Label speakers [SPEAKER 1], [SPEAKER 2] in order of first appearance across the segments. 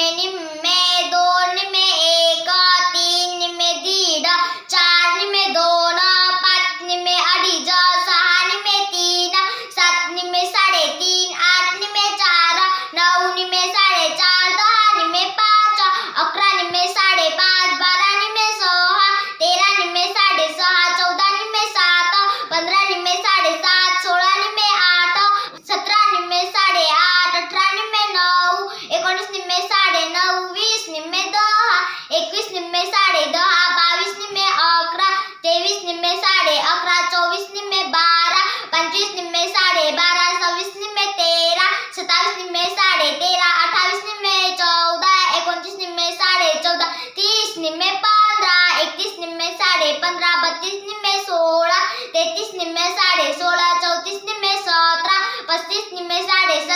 [SPEAKER 1] में निम में दो में एका, तीन में दीडा, चार में दोना, पाँच में अड़ीजा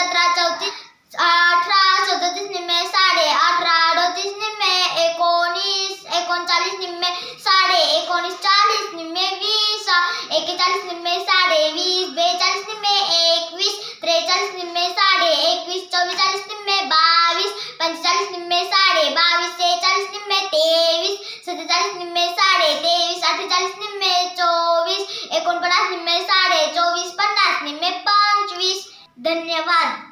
[SPEAKER 1] सत्रह चौतीस, अठारह सदतीस निम्बे साढ़े अठारह, अड़तीस निम्बे एकोनीस एकोणचाळीस निम्बे साढ़े एकोणीस चाळीस निम्मे वीस चालीस निम्बे धन्यवाद।